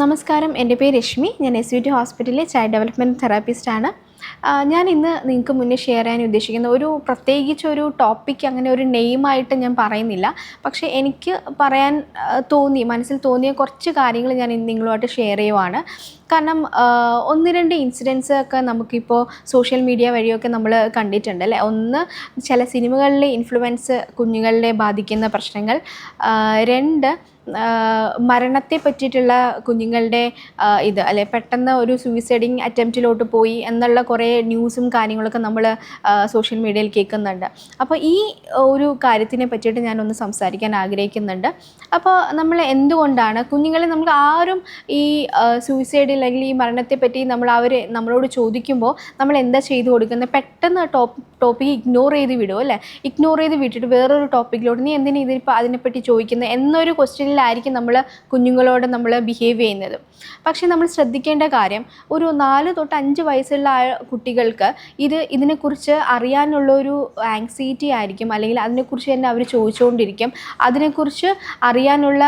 നമസ്കാരം. എന്റെ പേര് രശ്മി. ഞാൻ എസ് യു ടി ഹോസ്പിറ്റലിലെ ചൈൽഡ് ഡെവലപ്മെന്റ് തെറാപ്പിസ്റ്റാണ്. ഞാൻ ഇന്ന് നിങ്ങൾക്ക് മുന്നേ ഷെയർ ചെയ്യാൻ ഉദ്ദേശിക്കുന്ന ഒരു പ്രത്യേകിച്ച് ഒരു ടോപ്പിക് അങ്ങനെ ഒരു നെയിമായിട്ട് ഞാൻ പറയുന്നില്ല. പക്ഷേ എനിക്ക് പറയാൻ തോന്നി മനസ്സിൽ തോന്നിയ കുറച്ച് കാര്യങ്ങൾ ഞാൻ ഇന്ന് നിങ്ങളുമായിട്ട് ഷെയർ ചെയ്യുവാണ്. കാരണം ഒന്ന് രണ്ട് ഇൻസിഡൻസ് ഒക്കെ നമുക്കിപ്പോൾ സോഷ്യൽ മീഡിയ വഴിയൊക്കെ നമ്മൾ കണ്ടിട്ടുണ്ട് അല്ലേ? ഒന്ന് ചില സിനിമകളിലെ ഇൻഫ്ലുവൻസ് കുഞ്ഞുങ്ങളെ ബാധിക്കുന്ന പ്രശ്നങ്ങൾ രണ്ട് മരണത്തെ പറ്റിയിട്ടുള്ള കുഞ്ഞുങ്ങളുടെ ഇത് അല്ലെ പെട്ടെന്ന് ഒരു സൂയിസൈഡിങ് അറ്റംപ്റ്റിലോട്ട് പോയി എന്നുള്ള കുറേ ന്യൂസും കാര്യങ്ങളൊക്കെ നമ്മൾ സോഷ്യൽ മീഡിയയിൽ കേൾക്കുന്നുണ്ട്. അപ്പോൾ ഈ ഒരു കാര്യത്തിനെ പറ്റിയിട്ട് ഞാനൊന്ന് സംസാരിക്കാൻ ആഗ്രഹിക്കുന്നുണ്ട്. അപ്പോൾ നമ്മൾ എന്തുകൊണ്ടാണ് കുഞ്ഞുങ്ങളെ നമുക്ക് ആരും ഈ സൂയിസൈഡ് അല്ലെങ്കിൽ ഈ മരണത്തെ പറ്റി നമ്മൾ അവർ നമ്മളോട് ചോദിക്കുമ്പോൾ നമ്മൾ എന്താ ചെയ്തു കൊടുക്കുന്നത് പെട്ടെന്ന് ടോപ്പ് ടോപ്പിക്ക് ഇഗ്നോർ ചെയ്ത് വിടും അല്ലേ? ഇഗ്നോർ ചെയ്ത് വിട്ടിട്ട് വേറൊരു ടോപ്പിക്കിലോട്ട് നീ എന്തിനാ ഇതിപ്പോൾ അതിനെപ്പറ്റി ചോദിക്കുന്നത് എന്നൊരു ക്വസ്റ്റ്യനിലായിരിക്കും നമ്മൾ കുഞ്ഞുങ്ങളോട് നമ്മൾ ബിഹേവ് ചെയ്യുന്നത്. പക്ഷേ നമ്മൾ ശ്രദ്ധിക്കേണ്ട കാര്യം ഒരു നാല് തൊട്ട് അഞ്ച് വയസ്സുള്ള കുട്ടികൾക്ക് ഇത് ഇതിനെക്കുറിച്ച് അറിയാനുള്ള ഒരു ആങ്സൈറ്റി ആയിരിക്കും. അല്ലെങ്കിൽ അതിനെക്കുറിച്ച് തന്നെ അവർ ചോദിച്ചുകൊണ്ടിരിക്കും അതിനെക്കുറിച്ച് അറിയാനുള്ള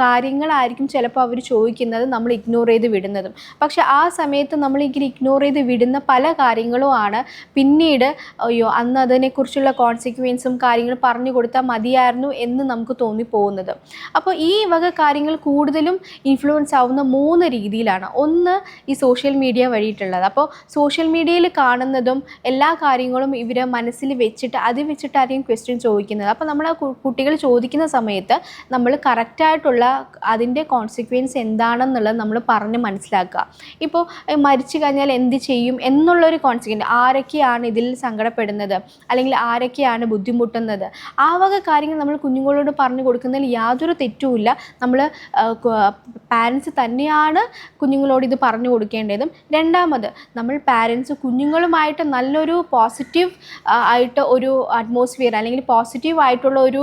കാര്യങ്ങളായിരിക്കും ചിലപ്പോൾ അവർ ചോദിക്കുന്നത് നമ്മൾ ഇഗ്നോർ ചെയ്ത് വിടുന്നതും. പക്ഷേ ആ സമയത്ത് നമ്മൾ ഇങ്ങനെ ഇഗ്നോർ ചെയ്ത് വിടുന്ന പല കാര്യങ്ങളും ആണ് പിന്നീട് അയ്യോ അന്ന് അതിനെക്കുറിച്ചുള്ള കോൺസിക്വൻസും കാര്യങ്ങളും പറഞ്ഞു കൊടുത്താൽ മതിയായിരുന്നു എന്ന് നമുക്ക് തോന്നിപ്പോകുന്നത്. അപ്പോൾ ഈ വക കാര്യങ്ങൾ കൂടുതലും ഇൻഫ്ലുവൻസ് ആവുന്ന മൂന്ന് രീതിയിലാണ്. ഒന്ന് ഈ സോഷ്യൽ മീഡിയ വഴിയിട്ടുള്ളത്. അപ്പോൾ സോഷ്യൽ മീഡിയയിൽ കാണുന്നതും എല്ലാ കാര്യങ്ങളും ഇവർ മനസ്സിൽ വെച്ചിട്ട് അത് വെച്ചിട്ടായിരിക്കും ക്വസ്റ്റ്യൻ ചോദിക്കുന്നത്. അപ്പോൾ നമ്മൾ ആ കുട്ടികൾ ചോദിക്കുന്ന സമയത്ത് നമ്മൾ കറക്റ്റായിട്ടുള്ള അതിന്റെ കോൺസിക്വൻസ് എന്താണെന്നുള്ളത് നമ്മൾ പറഞ്ഞ് മനസ്സിലാക്കുക. ഇപ്പോൾ മരിച്ചു കഴിഞ്ഞാൽ എന്ത് ചെയ്യും? എന്നുള്ളൊരു കോൺസിക്വൻസ് ആരൊക്കെയാണ് ഇതിൽ സങ്കടപ്പെടുന്നത് അല്ലെങ്കിൽ ആരൊക്കെയാണ് ബുദ്ധിമുട്ടുന്നത്. ആ വക കാര്യങ്ങൾ നമ്മൾ കുഞ്ഞുങ്ങളോട് പറഞ്ഞു കൊടുക്കുന്നതിൽ യാതൊരു തെറ്റുമില്ല. നമ്മൾ പാരൻസ് തന്നെയാണ് കുഞ്ഞുങ്ങളോട് ഇത് പറഞ്ഞു കൊടുക്കേണ്ടതും. രണ്ടാമത് നമ്മൾ പാരൻസ് കുഞ്ഞുങ്ങളുമായിട്ട് നല്ലൊരു പോസിറ്റീവ് ആയിട്ട് ഒരു അറ്റ്മോസ്ഫിയർ അല്ലെങ്കിൽ പോസിറ്റീവ് ആയിട്ടുള്ള ഒരു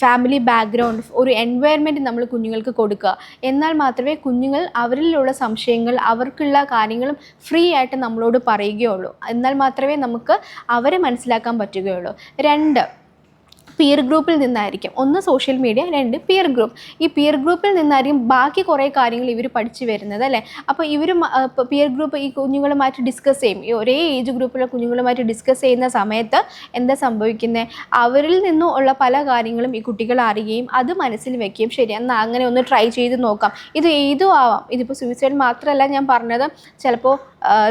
ഫാമിലി ബാക്ക്ഗ്രൗണ്ട് ഒരു എൻവയൺമെന്റ് നമ്മൾ കുഞ്ഞുങ്ങൾക്ക് കൊടുക്കുക. എന്നാൽ മാത്രമേ കുഞ്ഞുങ്ങൾ അവരിലുള്ള സംശയങ്ങൾ അവർക്കുള്ള കാര്യങ്ങളും ഫ്രീ ആയിട്ട് നമ്മളോട് പറയുകയുള്ളൂ. എന്നാൽ മാത്രമേ നമുക്ക് അവരെ മനസ്സിലാക്കാൻ പറ്റുകയുള്ളൂ. രണ്ട് പിയർ ഗ്രൂപ്പിൽ നിന്നായിരിക്കും. ഒന്ന് സോഷ്യൽ മീഡിയ രണ്ട് പിയർ ഗ്രൂപ്പ് ഈ പിയർ ഗ്രൂപ്പിൽ നിന്നായിരിക്കും ബാക്കി കുറേ കാര്യങ്ങൾ ഇവർ പഠിച്ചു വരുന്നത് അല്ലേ? അപ്പോൾ ഇവർ പിയർ ഗ്രൂപ്പ് ഈ കുഞ്ഞുങ്ങളുമായിട്ട് ഡിസ്കസ് ചെയ്യും. ഈ ഒരേ ഏജ് ഗ്രൂപ്പിലെ കുഞ്ഞുങ്ങളുമായിട്ട് ഡിസ്കസ് ചെയ്യുന്ന സമയത്ത് എന്താ സംഭവിക്കുന്നത് അവരിൽ നിന്നും ഉള്ള പല കാര്യങ്ങളും ഈ കുട്ടികൾ അറിയുകയും അത് മനസ്സിൽ വെക്കുകയും ശരി എന്നാൽ അങ്ങനെ ഒന്ന് ട്രൈ ചെയ്ത് നോക്കാം. ഇത് ഏതും ആവാം. ഇതിപ്പോൾ സൂയിസൈഡ് മാത്രമല്ല ഞാൻ പറഞ്ഞത്. ചിലപ്പോൾ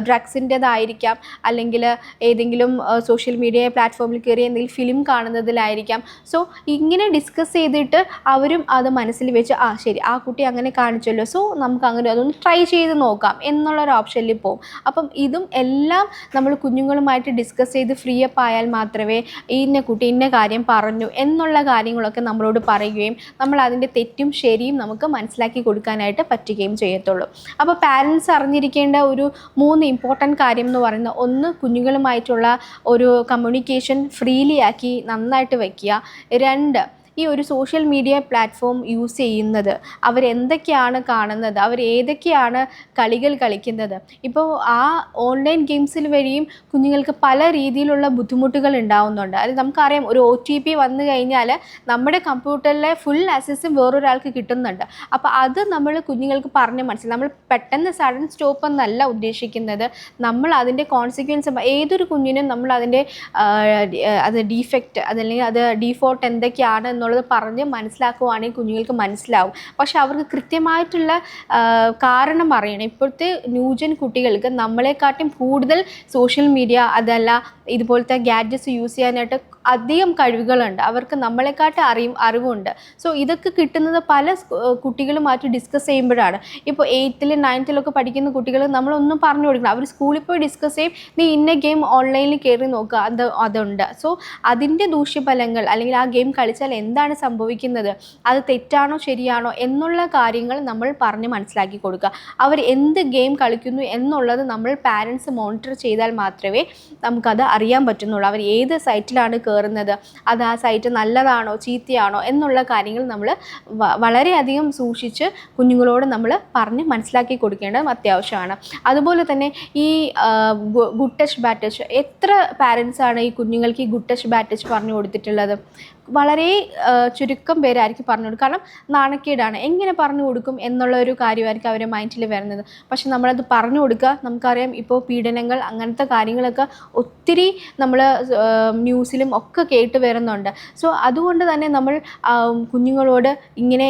ഡ്രഗ്സിന്റെതായിരിക്കാം അല്ലെങ്കിൽ ഏതെങ്കിലും സോഷ്യൽ മീഡിയ പ്ലാറ്റ്ഫോമിൽ കയറി എന്തെങ്കിലും ഫിലിം കാണുന്നതിലായിരിക്കാം. സോ ഇങ്ങനെ ഡിസ്കസ് ചെയ്തിട്ട് അവരും അത് മനസ്സിൽ വെച്ച് ആ ശരി ആ കുട്ടി അങ്ങനെ കാണിച്ചല്ലോ. സോ നമുക്ക് അങ്ങനെ അതൊന്ന് ട്രൈ ചെയ്ത് നോക്കാം എന്നുള്ളൊരു ഓപ്ഷനിൽ പോകും അപ്പം ഇതും എല്ലാം നമ്മൾ കുഞ്ഞുങ്ങളുമായിട്ട് ഡിസ്കസ് ചെയ്ത് ഫ്രീ അപ്പ് ആയാൽ മാത്രമേ ഇന്ന കുട്ടി ഇന്ന കാര്യം പറഞ്ഞു എന്നുള്ള കാര്യങ്ങളൊക്കെ നമ്മളോട് പറയുകയും നമ്മൾ അതിന്റെ തെറ്റും ശരിയും നമുക്ക് മനസ്സിലാക്കി കൊടുക്കാനായിട്ട് പറ്റുകയും ചെയ്യത്തുള്ളൂ. അപ്പോൾ പാരൻസ് അറിഞ്ഞിരിക്കേണ്ട ഒരു മൂന്ന് ഇമ്പോർട്ടന്റ് കാര്യം എന്ന് പറയുന്നത് ഒന്ന് കുഞ്ഞുങ്ങളുമായിട്ടുള്ള ഒരു കമ്മ്യൂണിക്കേഷൻ ഫ്രീലി ആക്കി നന്നായിട്ട് വയ്ക്കുക രണ്ട് ഈ ഒരു സോഷ്യൽ മീഡിയ പ്ലാറ്റ്ഫോം യൂസ് ചെയ്യുന്നത്? അവരെന്തൊക്കെയാണ് കാണുന്നത്? അവർ ഏതൊക്കെയാണ് കളികൾ കളിക്കുന്നത്? ഇപ്പോൾ ആ ഓൺലൈൻ ഗെയിംസിൽ വഴിയും കുഞ്ഞുങ്ങൾക്ക് പല രീതിയിലുള്ള ബുദ്ധിമുട്ടുകൾ ഉണ്ടാവുന്നുണ്ട്. അത് നമുക്കറിയാം ഒരു ഒ ടി പി വന്നു കഴിഞ്ഞാൽ നമ്മുടെ കമ്പ്യൂട്ടറിലെ ഫുൾ ആക്സസും വേറൊരാൾക്ക് കിട്ടുന്നുണ്ട്. അപ്പോൾ അത് നമ്മൾ കുഞ്ഞുങ്ങൾക്ക് പറഞ്ഞ് മനസ്സിലാക്കി നമ്മൾ പെട്ടെന്ന് സഡൻ സ്റ്റോപ്പ് എന്നല്ല ഉദ്ദേശിക്കുന്നത്. നമ്മൾ അതിന്റെ കോൺസിക്വൻസ് ഏതൊരു കുഞ്ഞിനും നമ്മൾ അതിന്റെ അത് ഡീഫെക്റ്റ് അതല്ലെങ്കിൽ അത് ഡീഫോൾട്ട് എന്തൊക്കെയാണ് എന്നുള്ളത് പറഞ്ഞ് മനസ്സിലാക്കുവാണെങ്കിൽ കുഞ്ഞുങ്ങൾക്ക് മനസ്സിലാവും. പക്ഷെ അവർക്ക് കൃത്യമായിട്ടുള്ള കാരണം അറിയണം. ഇപ്പോഴത്തെ ന്യൂജൻ കുട്ടികൾക്ക് നമ്മളെക്കാട്ടും കൂടുതൽ സോഷ്യൽ മീഡിയ അതല്ല ഇതുപോലത്തെ ഗാഡ്ജറ്റ്സ് യൂസ് ചെയ്യാനായിട്ട് അധികം കഴിവുകളുണ്ട്. അവർക്ക് നമ്മളെക്കാട്ട് അറിയും അറിവുണ്ട്. സോ ഇതൊക്കെ കിട്ടുന്നത് പല കുട്ടികളും മാറ്റി കുട്ടികളുമായിട്ട് ഡിസ്കസ് ചെയ്യുമ്പോഴാണ് ഇപ്പോൾ എയ്ത്തിൽ നയൻത്തിലൊക്കെ പഠിക്കുന്ന കുട്ടികൾ നമ്മളൊന്നും പറഞ്ഞു കൊടുക്കണം അവർ സ്കൂളിൽ പോയി ഡിസ്കസ് ചെയ്യും. നീ ഇന്ന ഗെയിം ഓൺലൈനിൽ കയറി നോക്കുക അത് അതുണ്ട്. സോ അതിന്റെ ദൂഷ്യഫലങ്ങൾ അല്ലെങ്കിൽ ആ ഗെയിം കളിച്ചാൽ എന്താണ് സംഭവിക്കുന്നത്? അത് തെറ്റാണോ ശരിയാണോ എന്നുള്ള കാര്യങ്ങൾ നമ്മൾ പറഞ്ഞ് മനസ്സിലാക്കി കൊടുക്കുക. അവർ എന്ത് ഗെയിം കളിക്കുന്നു എന്നുള്ളത് നമ്മൾ പാരൻസ് മോണിറ്റർ ചെയ്താൽ മാത്രമേ നമുക്കത് അറിയാൻ പറ്റുന്നുള്ളൂ. അവർ ഏത് സൈറ്റിലാണ് കയറി കയറുന്നത്. അത് ആ സൈറ്റ് നല്ലതാണോ ചീത്തയാണോ എന്നുള്ള കാര്യങ്ങൾ നമ്മൾ വളരെയധികം സൂക്ഷിച്ച് കുഞ്ഞുങ്ങളോട് നമ്മൾ പറഞ്ഞ് മനസ്സിലാക്കി കൊടുക്കേണ്ടത് അത്യാവശ്യമാണ്. അതുപോലെ തന്നെ ഈ ഗുഡ് ടച്ച് ബാഡ് എത്ര പാരൻസാണ് ഈ കുഞ്ഞുങ്ങൾക്ക് ഈ ഗുഡ് ടച്ച് ബാഡ് പറഞ്ഞു കൊടുത്തിട്ടുള്ളത്? വളരെ ചുരുക്കം പേരായിരിക്കും പറഞ്ഞു കൊടുക്കും കാരണം നാണക്കേടാണ്. എങ്ങനെ പറഞ്ഞു കൊടുക്കും എന്നുള്ള ഒരു കാര്യമായിരിക്കും അവരുടെ മൈൻഡിൽ വരുന്നത്. പക്ഷെ നമ്മളത് പറഞ്ഞു കൊടുക്കുക നമുക്കറിയാം ഇപ്പോൾ പീഡനങ്ങൾ അങ്ങനത്തെ കാര്യങ്ങളൊക്കെ ഒത്തിരി നമ്മൾ ന്യൂസിലും ഒക്കെ കേട്ട് വരുന്നുണ്ട്. സോ അതുകൊണ്ട് തന്നെ നമ്മൾ കുഞ്ഞുങ്ങളോട് ഇങ്ങനെ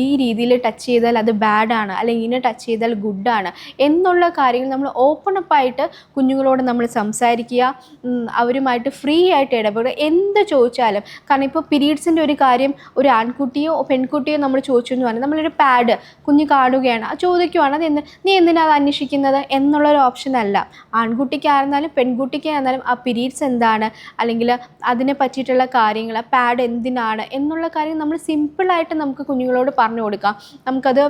ഈ രീതിയിൽ ടച്ച് ചെയ്താൽ അത് ബാഡാണ് അല്ലെങ്കിൽ ഇങ്ങനെ ടച്ച് ചെയ്താൽ ഗുഡാണ് എന്നുള്ള കാര്യങ്ങൾ നമ്മൾ ഓപ്പൺ അപ്പായിട്ട് കുഞ്ഞുങ്ങളോട് നമ്മൾ സംസാരിക്കുക അവരുമായിട്ട് ഫ്രീ ആയിട്ട് ഇടപെടുക എന്ത് ചോദിച്ചാലും. കാരണം ഇപ്പോൾ പീരീഡ്സിന്റെ ഒരു കാര്യം ഒരു ആൺകുട്ടിയോ പെൺകുട്ടിയോ നമ്മൾ ചോദിച്ചു എന്ന് പറഞ്ഞാൽ നമ്മളൊരു പാഡ് കുഞ്ഞ് കാണുകയാണ്. ആ ചോദിക്കുവാണ് അത് നീ എന്തിനാ അത് അന്വേഷിക്കുന്നത്? എന്നുള്ളൊരു ഓപ്ഷൻ അല്ല. ആൺകുട്ടിക്കായിരുന്നാലും പെൺകുട്ടിക്കായിരുന്നാലും ആ പീരീഡ്സ് എന്താണ്? അല്ലെങ്കിൽ അതിനെ പറ്റിയിട്ടുള്ള കാര്യങ്ങൾ പാഡ് എന്തിനാണ്? എന്നുള്ള കാര്യം നമ്മൾ സിമ്പിളായിട്ട് നമുക്ക് കുഞ്ഞുങ്ങളോട് പറഞ്ഞു കൊടുക്കാം. നമുക്കത്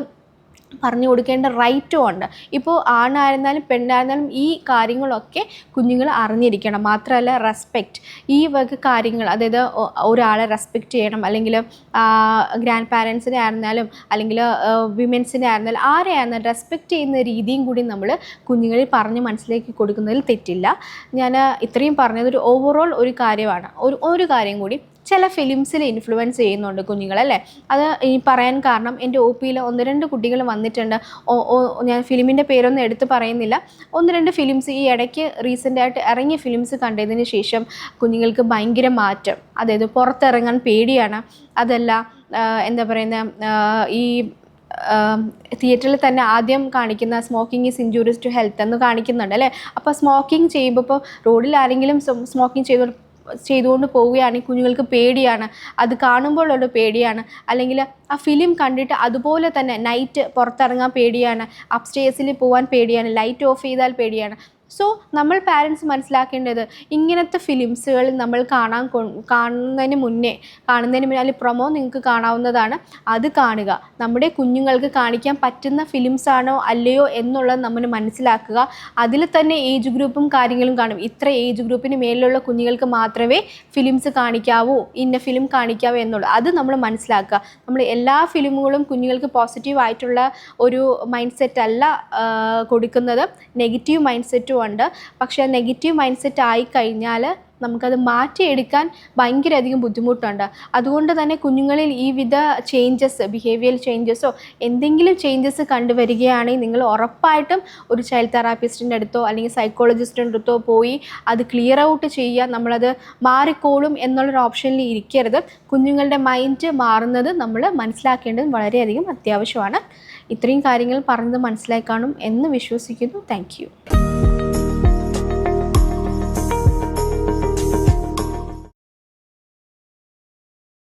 പറഞ്ഞു കൊടുക്കേണ്ട റൈറ്റും ഉണ്ട്. ഇപ്പോൾ ആണായിരുന്നാലും പെണ്ണായിരുന്നാലും ഈ കാര്യങ്ങളൊക്കെ കുഞ്ഞുങ്ങൾ അറിഞ്ഞിരിക്കണം. മാത്രമല്ല റെസ്പെക്റ്റ് ഈ വക കാര്യങ്ങൾ അതായത് ഒരാളെ റെസ്പെക്റ്റ് ചെയ്യണം. അല്ലെങ്കിൽ ഗ്രാൻഡ് പാരൻസിനെ ആയിരുന്നാലും അല്ലെങ്കിൽ വിമൻസിനെ ആയിരുന്നാലും ആരെ ആയിരുന്നാലും റെസ്പെക്റ്റ് ചെയ്യുന്ന രീതിയും കൂടി നമ്മൾ കുഞ്ഞുങ്ങളിൽ പറഞ്ഞ് മനസ്സിലേക്ക് കൊടുക്കുന്നതിൽ തെറ്റില്ല. ഞാൻ ഇത്രയും പറഞ്ഞത് ഒരു ഓവറോൾ ഒരു കാര്യമാണ്. ഒരു ഒരു കാര്യം കൂടി ചില ഫിലിംസിൽ ഇൻഫ്ലുവൻസ് ചെയ്യുന്നുണ്ട് കുഞ്ഞുങ്ങളല്ലേ അത് ഈ പറയാൻ കാരണം എന്റെ ഒ പിയിൽ ഒന്ന് രണ്ട് കുട്ടികൾ വന്നിട്ടുണ്ട്. ഞാൻ ഫിലിമിന്റെ പേരൊന്നും എടുത്ത് പറയുന്നില്ല. ഒന്ന് രണ്ട് ഫിലിംസ് ഈ ഇടയ്ക്ക് റീസെന്റായിട്ട് ഇറങ്ങിയ ഫിലിംസ് കണ്ടതിന് ശേഷം കുഞ്ഞുങ്ങൾക്ക് ഭയങ്കര മാറ്റം. അതായത് പുറത്തിറങ്ങാൻ പേടിയാണ്. അതല്ല എന്താ പറയുന്ന ഈ തിയേറ്ററിൽ തന്നെ ആദ്യം കാണിക്കുന്ന smoking is injuries to health എന്ന് കാണിക്കുന്നുണ്ട് അല്ലേ? അപ്പോൾ സ്മോക്കിംഗ് ചെയ്യുമ്പോൾ ഇപ്പോൾ റോഡിൽ ആരെങ്കിലും സ്മോക്കിംഗ് ചെയ്തു ചെയ്തുകൊണ്ട് പോവുകയാണെങ്കിൽ കുഞ്ഞുങ്ങൾക്ക് പേടിയാണ്. അത് കാണുമ്പോഴുള്ള പേടിയാണ്. അല്ലെങ്കിൽ ആ ഫിലിം കണ്ടിട്ട് അതുപോലെ തന്നെ നൈറ്റ് പുറത്തിറങ്ങാൻ പേടിയാണ്. അപ്സ്റ്റേഴ്സിൽ പോകാൻ പേടിയാണ്. ലൈറ്റ് ഓഫ് ചെയ്താൽ പേടിയാണ്. സോ നമ്മൾ പാരൻസ് മനസ്സിലാക്കേണ്ടത് ഇങ്ങനത്തെ ഫിലിംസുകൾ നമ്മൾ കാണാൻ കാണുന്നതിന് മുന്നേ കാണുന്നതിന് മുന്നേ അല്ലെങ്കിൽ പ്രൊമോ നിങ്ങൾക്ക് കാണാവുന്നതാണ് അത് കാണുക. നമ്മുടെ കുഞ്ഞുങ്ങൾക്ക് കാണിക്കാൻ പറ്റുന്ന ഫിലിംസാണോ അല്ലയോ എന്നുള്ളത് നമ്മൾ മനസ്സിലാക്കുക. അതിൽ തന്നെ ഏജ് ഗ്രൂപ്പും കാര്യങ്ങളും കാണും. ഇത്ര ഏജ് ഗ്രൂപ്പിന് മേലുള്ള കുഞ്ഞുങ്ങൾക്ക് മാത്രമേ ഫിലിംസ് കാണിക്കാവൂ ഇന്ന ഫിലിം കാണിക്കാവൂ എന്നുള്ളൂ. അത് നമ്മൾ മനസ്സിലാക്കുക. നമ്മൾ എല്ലാ ഫിലിമുകളും കുഞ്ഞുങ്ങൾക്ക് പോസിറ്റീവ് ആയിട്ടുള്ള ഒരു മൈൻഡ് സെറ്റ് അല്ല കൊടുക്കുന്നത്. നെഗറ്റീവ് മൈൻഡ് സെറ്റും ഉണ്ട്. പക്ഷേ നെഗറ്റീവ് മൈൻഡ് സെറ്റ് ആയിക്കഴിഞ്ഞാൽ നമുക്കത് മാറ്റിയെടുക്കാൻ ഭയങ്കര അധികം ബുദ്ധിമുട്ടുണ്ട്. അതുകൊണ്ട് തന്നെ കുഞ്ഞുങ്ങളിൽ ഈ വിധ ചേഞ്ചസ് ബിഹേവിയർ ചേഞ്ചസോ എന്തെങ്കിലും ചേഞ്ചസ് കണ്ടുവരികയാണെങ്കിൽ നിങ്ങൾ ഉറപ്പായിട്ടും ഒരു ചൈൽഡ് തെറാപ്പിസ്റ്റിന്റെ അടുത്തോ അല്ലെങ്കിൽ സൈക്കോളജിസ്റ്റിന്റെ അടുത്തോ പോയി അത് ക്ലിയർ ഔട്ട് ചെയ്യുക. നമ്മളത് മാറിക്കോളും എന്നുള്ളൊരു ഓപ്ഷനിൽ ഇരിക്കരുത്. കുഞ്ഞുങ്ങളുടെ മൈൻഡ് മാറുന്നത് നമ്മൾ മനസ്സിലാക്കേണ്ടത് വളരെയധികം അത്യാവശ്യമാണ്. ഇത്രയും കാര്യങ്ങൾ പറഞ്ഞത് മനസ്സിലാക്കാനും എന്ന് വിശ്വസിക്കുന്നു. താങ്ക്